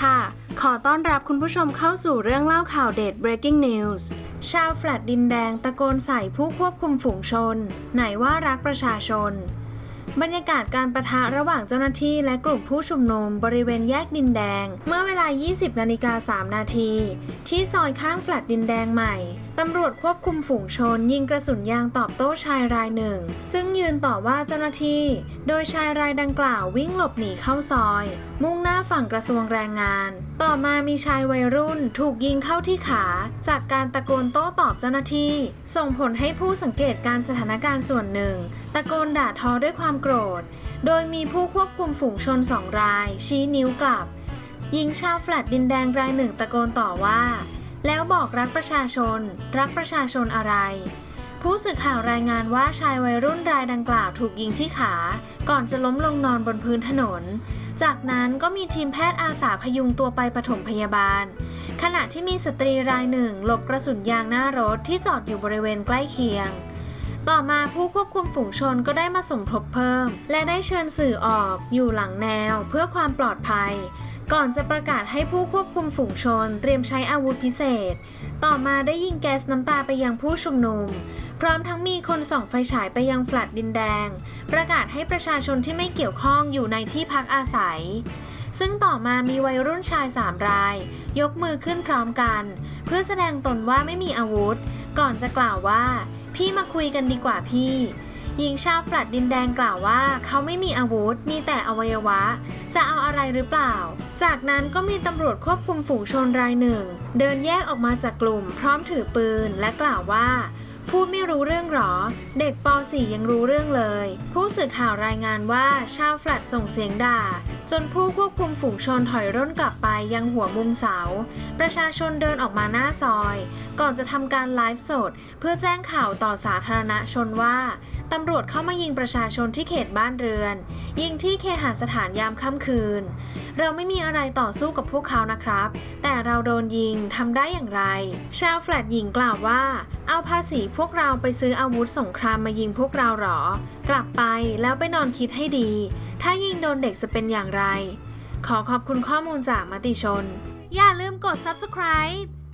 ค่ะ ขอต้อนรับคุณผู้ชมเข้าสู่เรื่องเล่าข่าวเด็ด breaking news ชาวแฟลตดินแดงตะโกนใส่ผู้ควบคุมฝูงชน ไหนว่ารักประชาชน บรรยากาศการประทะระหว่างเจ้าหน้าที่และกลุ่มผู้ชุมนุมบริเวณแยกดินแดง เมื่อเวลา 20 นาฬิกา 3 นาที ที่ซอยข้างแฟลตดินแดงใหม่ ตำรวจควบคุมฝูงชน ยิงกระสุนยางตอบโต้ชายรายหนึ่ง ซึ่งยืนต่อว่าเจ้าหน้าที่ โดยชายรายดังกล่าววิ่งหลบหนีเข้าซอย มุ่งหน้าฝั่งกระทรวงแรงงาน ต่อมามีชายวัยรุ่นถูกยิงเข้าที่ขา จากการตะโกนโต้ตอบเจ้าหน้าที่ ส่งผลให้ผู้สังเกตการสถานการณ์ส่วนหนึ่ง ตะโกนด่าทอด้วยความโกรธ โดยมีผู้ควบคุมฝูงชนสองราย ชี้นิ้วกลับหญิงชาวแฟลตดินแดงรายหนึ่งตะโกนต่อว่า แล้วบอกรักประชาชน รักประชาชนอะไร ผู้สื่อข่าวรายงานว่าชายวัยรุ่นรายดังกล่าวถูกยิงที่ขา ก่อนจะล้มลงนอนบนพื้นถนน จากนั้นก็มีทีมแพทย์อาสาพยุงตัวไปปฐมพยาบาล ขณะที่มีสตรีรายหนึ่งหลบกระสุนยางหน้ารถที่จอดอยู่บริเวณใกล้เคียงต่อมาผู้ควบคุมฝูงชนก็ได้มาสมทบเพิ่ม และได้เชิญสื่อออกอยู่หลังแนวเพื่อความปลอดภัย ก่อนจะประกาศให้ผู้ควบคุมฝูงชน เตรียมใช้อาวุธพิเศษ ต่อมาได้ยิงแก๊สน้ำตาไปยังผู้ชุมนุม พร้อมทั้งมีคนส่องไฟฉายไปยังแฟลตดินแดง ประกาศให้ประชาชนที่ไม่เกี่ยวข้องอยู่ในที่พักอาศัย ซึ่งต่อมามีวัยรุ่นชายสามราย ยกมือขึ้นพร้อมกัน เพื่อแสดงตนว่าไม่มีอาวุธ ก่อนจะกล่าวว่า พี่มาคุยกันดีกว่าพี่หญิงชาวแฟลตดินแดงกล่าวว่าเขาไม่มีอาวุธ มีแต่อวัยวะ จะเอาอะไรหรือเปล่า จากนั้นก็มีตำรวจควบคุมฝูงชนรายหนึ่ง เดินแยกออกมาจากกลุ่ม พร้อมถือปืนและกล่าวว่าพูดไม่รู้เรื่องหรอ เด็กป .4 ยังรู้เรื่องเลย ผู้สื่อข่าวรายงานว่าชาวแฟลตส่งเสียงด่า จนผู้ควบคุมฝูงชนถอยร่นกลับไปยังหัวมุมเสา ประชาชนเดินออกมาหน้าซอย ก่อนจะทำการไลฟ์สด เพื่อแจ้งข่าวต่อสาธารณชนว่าตำรวจเข้ามายิงประชาชนที่เขตบ้านเรือน ยิงที่เคหสถานยามค่ำคืน เราไม่มีอะไรต่อสู้กับพวกเขานะครับ แต่เราโดนยิงทำได้อย่างไร ชาวแฟลตหญิงกล่าวว่า เอาภาษีพวกเราไปซื้ออาวุธสงครามมายิงพวกเราหรอ กลับไปแล้วไปนอนคิดให้ดี ถ้ายิงโดนเด็กจะเป็นอย่างไร ขอขอบคุณข้อมูลจากมติชน อย่าลืมกด subscribe